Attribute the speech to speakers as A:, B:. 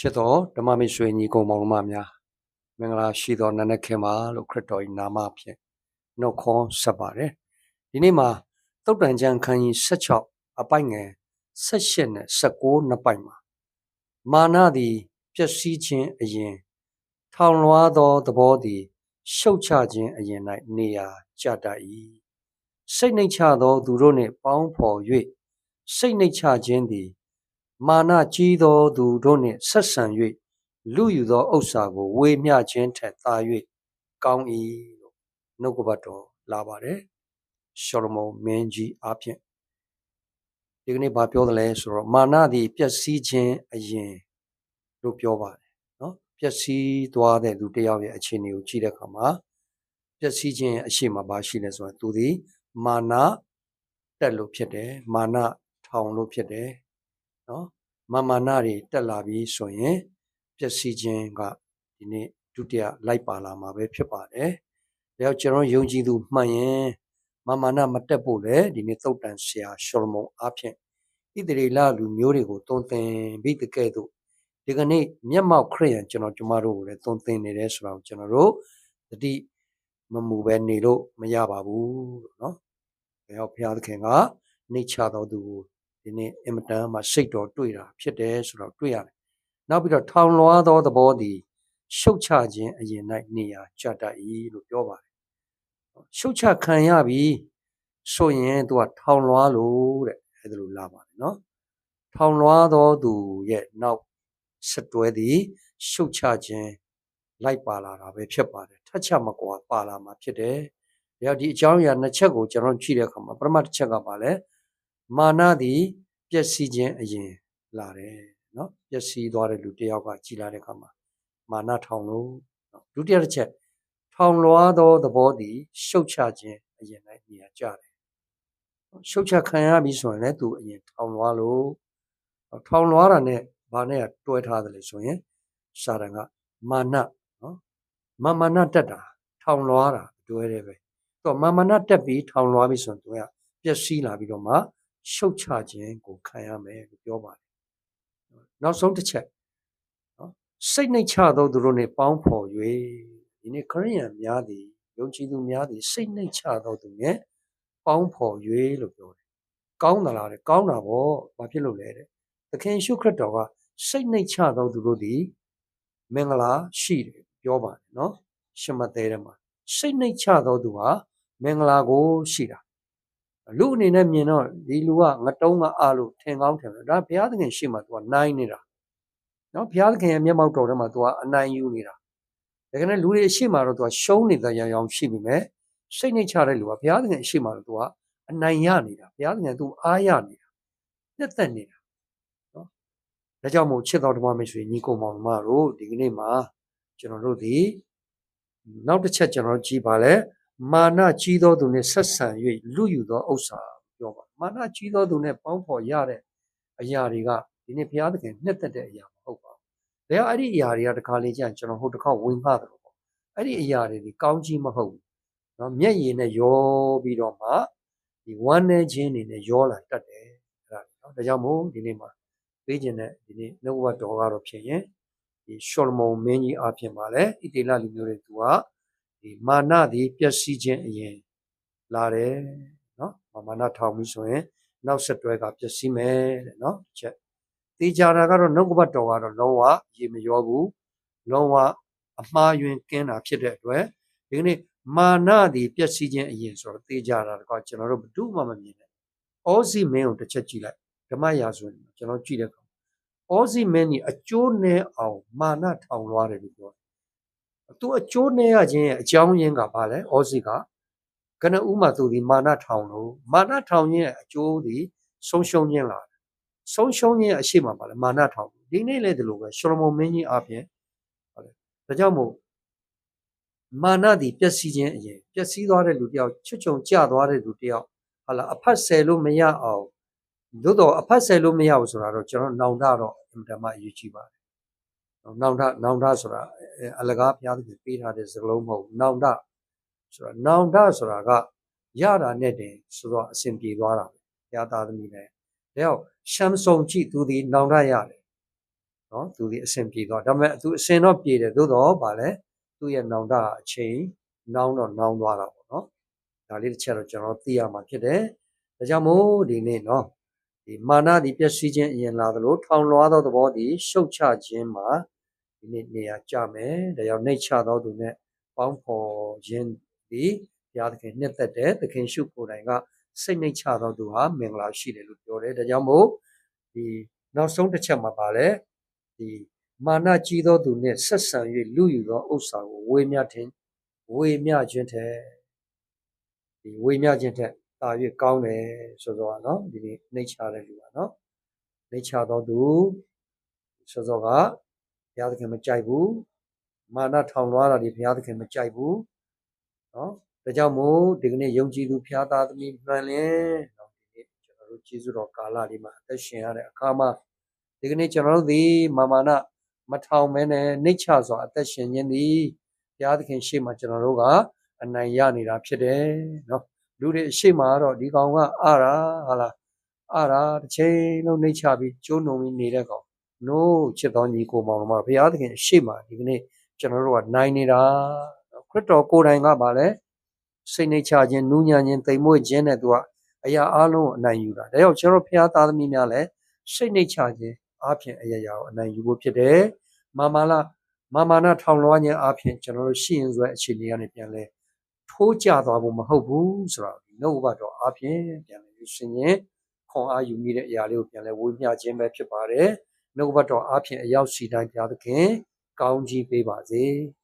A: ချစ်တော်ဓမ္မမိတ်ဆွေညီကောင်မောင်နှမများမင်္ဂလာရှိသောနနက်ခင်းပါလို့ခရစ်တော်၏နာမဖြင့်နှုတ်ခွန်းဆက်ပါတယ်ဒီနေ့မှာတုတ်တန်ကျမ်းခန်းကြီး16အပိုက်ငယ်18နဲ့19နှစ်ပိုက်မှာမာနသည်ပျက်စီးခြင်းအရင် ထောင်လွှားသောသဘောသည်ရှုတ်ချခြင်းအရင်၌နေရာကျတတ်၏စိတ်နှိတ်ချသောသူတို့နှင့်ပေါင်းဖော်၍စိတ်နှိတ်ချခြင်းသည် မာနကြီးသောသူတို့နှင့်ဆက်ဆံ၍လူယူသောဥစ္စာကိုဝေမျှခြင်းထက်သာ၍ကောင်း၏လို့နှုတ်ကပတ်တော်လာပါတယ်ရှောလမုန်မင်းကြီးအားဖြင့်ဒီကနေ့ဘာပြောသလဲဆိုတော့မာနသည်ပျက်စီးခြင်းအရင်လို့ပြောပါတယ်နော်ပျက်စီးသွားတဲ့လူတစ်ယောက်ရဲ့အခြေအနေကိုကြည့်တဲ့အခါမှာပျက်စီးခြင်းအရှိမဘာရှိလဲဆိုတော့သူသည်မာနတက်လို့ဖြစ်တယ်မာနထောင်လို့ဖြစ်တယ်နော် မာမာနတွေတက်လာပြီဆိုရင်ပျက်စီးခြင်းကဒီနေ့ဒုတိယလိုက်ပါလာမှာပဲဖြစ်ပါတယ်။ဒါကြောင့်ကျွန်တော်ယုံကြည်သူမှန်ရင်မာမာနမတက်ဖို့လေဒီနေ့သုတ်တန်ဆရာရှောလမုန်အားဖြင့်ဣသရေလလူမျိုးတွေကိုတုံသင်ပြီးတကယ်တော့ဒီကနေ့မျက်မှောက်ခရိယန်ကျွန်တော်ကျမတို့ကိုလည်းတုံသင်နေတယ်ဆိုတော့ကျွန်တော်တို့တတိမမူပဲနေလို့မရပါဘူးလို့နော်။ဒါကြောင့်ဘုရားသခင်ကနှိတ်ချတော်သူကို ဒီနေ့အင်မတန်မှစိတ်တော်တွေ့တာဖြစ်တယ်ဆိုတော့တွေ့ရတယ်။နောက်ပြီးတော့ထောင်လွှားသောသဘောသည်ရှုတ်ချခြင်းအရင်၌နေရာကျတတ်၏လို့ပြောပါတယ်။ရှုတ်ချခံရပြီဆိုရင်သူကထောင်လွှားလို့တဲ့အဲဒါလိုလာပါတယ်နော်။ထောင်လွှားသောသူရဲ့နောက်ဆက်တွဲသည်ရှုတ်ချခြင်းလိုက်ပါလာတာပဲဖြစ်ပါတယ်။ထက်ချမကွာပါလာမှာဖြစ်တယ်။ဒါကြောင့်ဒီအကြောင်းအရာနှစ်ချက်ကိုကျွန်တော်ကြည့်တဲ့အခါမှာပထမတစ်ချက်ကပါလဲမာနသည် ပျက်စီးခြင်းအရင်လာတယ်နော်ပျက်စီးသွားတဲ့လူတစ်ယောက်ကကြည်လာတဲ့အခါမှာမာနထောင်လို့နော်ဒုတိယတစ်ချက်ထောင်လွှားသောသဘောသည်ရှုတ်ချခြင်းအရင်၌နေရာကျတယ်ရှုတ်ချခံရပြီဆိုရင်လည်းသူအရင်ထောင်လွှားလို့ထောင်လွှားတာနဲ့ဘာနဲ့တွဲထားတယ်လဲဆိုရင်စာရန်ကမာနနော်မာမာနတက်တာထောင်လွှားတာတွဲတယ်ပဲတော့မာမာနတက်ပြီးထောင်လွှားပြီဆိုရင်သူကပျက်စီးလာပြီးတော့မှ ရှုတ်ချခြင်းကိုခံရမယ်လို့ပြောပါတယ်နောက်ဆုံးတစ်ချက်နော်စိတ်နှိတ်ချသောသူတို့နှင့်ပေါင်းဖော်၍ဒီနေ့ခရိယန်များသည်ယုံကြည်သူများသည်စိတ်နှိတ်ချသောသူနှင့်ပေါင်းဖော်၍လို့ပြောတယ်ကောင်းသလားတဲ့ကောင်းတာပေါ့ဘာဖြစ်လို့လဲတဲ့သခင်ရှုခရစ်တော်ကစိတ်နှိတ်ချသောသူတို့သည်မင်္ဂလာရှိတယ်ပြောပါတယ်နော်ရှမသေးတယ်မှာစိတ်နှိတ်ချသောသူဟာမင်္ဂလာကိုရှိတာ လူအနေနဲ့မြင်တော့ဒီလူကငတုံးကအားလို့ထင်ကောင်းထင်တယ်ဒါဘုရားသခင်ရှေ့မှာသူကနိုင်နေတာနော်ဘုရားသခင်ရဲ့မျက်မှောက်တော်ထဲမှာသူကအနိုင်ယူနေတာဒါကနဲ့လူတွေအရှိမှာတော့သူကရှုံးနေတဲ့ရန်ရောင်ရှိပြီမဲ့စိတ်နှိတ်ချတဲ့လူကဘုရားသခင်အရှိမှာတော့သူကအနိုင်ရနေတာဘုရားသခင်သူအားရနေတာပြတ်သက်နေတာနော်ဒါကြောင့်မို့ချစ်တော်ဓမ္မမိတ်ဆွေညီကောင်မောင်တို့ဒီကနေ့မှာကျွန်တော်တို့ဒီနောက်တစ်ချက်ကျွန်တော်ကြည့်ပါလဲ မာနကြီးသောသူနှင့်ဆက်ဆံ၍လူယူသောဥစ္စာပြောပါမာနကြီးသောသူနဲ့ပေါင်းဖော်ရတဲ့အရာတွေကဒီနေ့ဘုရားသခင်နှစ်သက်တဲ့အရာမဟုတ်ပါဘူး။ဒါကြောင့်အဲ့ဒီအရာတွေကတခါလေကျရင်ကျွန်တော်ဟိုတစ်ခေါက်ဝင်မှတယ်ပေါ့။အဲ့ဒီအရာတွေဒီကောင်းကြီးမဟုတ်ဘူး။နော်မျက်ရည်နဲ့ရောပြီးတော့မှဒီဝမ်းနေခြင်းတွေနဲ့ရောလာတတ်တယ်အဲ့ဒါနော်ဒါကြောင့်မို့ဒီနေ့မှာပေးခြင်းတဲ့ဒီနေ့နှုတ်ဘတ်တော်ကတော့ဖြစ်ရင်ဒီရှောလမုန်မင်းကြီးအပြင်ပါလဲဣတေလလူမျိုးတွေသူက ဒီမာနသည်ပျက်စီးခြင်းအရင်လာတယ်နော်မာနထောင်ပြီးဆိုရင်နောက်ဆက်တွဲကပျက်စီးမယ်တဲ့နော်တစ်ချက်တေချာတာကတော့နှုတ်ကပတ်တော်ကတော့လုံးဝရေမရောဘူးလုံးဝအမှားယွင်းကင်းတာဖြစ်တဲ့အတွက်ဒီကနေ့မာနသည်ပျက်စီးခြင်းအရင်ဆိုတော့တေချာတာတော့ကျွန်တော်တို့ဘယ်သူမှမမြင်နဲ့ဩဇိမင်းကိုတစ်ချက်ကြည့်လိုက်ဓမ္မရာဆိုရင်ကျွန်တော်ကြည့်တဲ့အခါဩဇိမင်းကြီးအကျိုးနဲ့အောင်မာနထောင်လွှားတယ်လို့ပြော သူအကျိုးနဲ့ရခြင်းရဲ့အကြောင်းရင်းကဘာလဲဩဇိကကနဦးမှာသူဒီမာနထောင်လို့မာနထောင်ခြင်းရဲ့အကျိုးဒီဆုံးရှုံးခြင်းလာတယ်ဆုံးရှုံးခြင်းရဲ့အရှိမပါလဲမာနထောင်ဒီနေ့လည်းဒီလိုပဲရှောလမုန်မင်းကြီးအပြင်ဟုတ်တယ်ဒါကြောင့်မို့မာနဒီပျက်စီးခြင်းအရင်ပျက်စီးသွားတဲ့လူတယောက်ချွတ်ချုံကျသွားတဲ့လူတယောက်ဟာလာအဖတ်ဆယ်လို့မရအောင်သို့တော့အဖတ်ဆယ်လို့မရဘူးဆိုတာတော့ကျွန်တော်နောင်တတော့အင်မတန်မှအရေးကြီးပါတယ် နောင်တနောင်တဆိုတာအလကားဘုရားသခင်ပေးထားတဲ့စကားလုံးမဟုတ်နောင်တဆိုတာနောင်တဆိုတာကရတာနဲ့တင်ဆိုတော့အစဉ်ပြေသွားတာပဲဘုရားသားသမီးလည်းဒါကြောင့်ရှမ်ဆုံကြည့်သူဒီနောင်တရတယ်နော်သူဒီအစဉ်ပြေသွားဒါပေမဲ့သူအစဉ်တော့ပြေတယ်သို့တော့ဗာလဲသူ့ရဲ့နောင်တအချိန်နောင်တော့နောင်သွားတာပေါ့နော်ဒါလေးတစ်ချက်တော့ကျွန်တော်သိရမှာဖြစ်တယ်ဒါကြောင့်မို့ဒီနေ့နော်ဒီမာနဒီပျက်စီးခြင်းအရင်လာသလိုထောင်လွှားသောသဘောဒီရှုတ်ချခြင်းမှာ ဒီနေ့နေရာကြမယ်ဒါကြောင့်နှိတ်ချသောသူနဲ့ပေါင်းဖော်ခြင်းဒီဘုရားသခင်နှစ်သက်တဲ့သခင်ရှုကိုယ်တိုင်ကစိတ်နှိတ်ချသောသူဟာမင်္ဂလာရှိတယ်လို့ပြောတယ်ဒါကြောင့်မို့ဒီနောက်ဆုံးတစ်ချက်မှာပါလဲဒီမာနကြီးသောသူနှင့်ဆက်ဆံ၍လူယူသောဥစ္စာကိုဝေမျှခြင်းဝေမျှခြင်းတဲ့ဒီဝေမျှခြင်းတဲ့တာ၍ကောင်းတယ်ဆိုတော့နော်ဒီနေ့နှိတ်ချတဲ့လူပါနော်နှိတ်ချသောသူဆိုတော့က ဘုရားသခင်မကြိုက်ဘူးမာနထောင်လွှားတာတွေဘုရားသခင်မကြိုက်ဘူးနော်ဒါကြောင့်မို့ဒီကနေ့ယုံကြည်သူဘုရားသားသမီးမှန်လင်းနော်ဒီနေ့ကျွန်တော်တို့ကျေးဇူးတော်ကာလလေးမှာအသက်ရှင်ရတဲ့အခါမှာဒီကနေ့ကျွန်တော်တို့ဒီမာမာနမထောင်မဲနဲ့နှိတ်ချစွာအသက်ရှင်ခြင်းဒီဘုရားသခင်ရှေ့မှာကျွန်တော်တို့ကအနိုင်ရနေတာဖြစ်တယ်နော်လူတွေအရှိမတော့ဒီကောင်ကအာရာဟာလားအာရာတစ်ချိန်လုံးနှိတ်ချပြီးကျိုးနှုံပြီးနေတဲ့ကောင် နိုးချစ်တော်ညီကိုမောင်တို့ဘုရားသခင်အရှိမဒီကနေ့ကျွန်တော်တို့ကနိုင်နေတာခရစ်တော်ကိုယ်တိုင်ကပါလဲစိတ်နှိတ်ချခြင်းနူးညံ့ခြင်းတိမ်မွေ့ခြင်းနဲ့သူကအရာအလုံးကိုအနိုင်ယူတာဒါကြောင့်ကျွန်တော်ဘုရားသားသမီးများလည်းစိတ်နှိတ်ချခြင်းအပြင်အရာရာကိုအနိုင်ယူဖို့ဖြစ်တယ်မာမာလာမာမာနာထောင်လွှားခြင်းအပြင်ကျွန်တော်တို့ရှိရင်ဆိုတဲ့အခြေအနေကနေပြန်လဲထိုးကြသွားဖို့မဟုတ်ဘူးဆိုတော့နှုတ်ဘတော်အပြင်ပြန်လဲရှင်ရင်ခွန်အားယူမိတဲ့အရာလေးကိုပြန်လဲဝေမျှခြင်းပဲဖြစ်ပါတယ် နှုတ်ဘတော်အပြင်အရောက်စီတိုင်းဘုရားသခင် ကောင်းကြီးပေးပါစေ။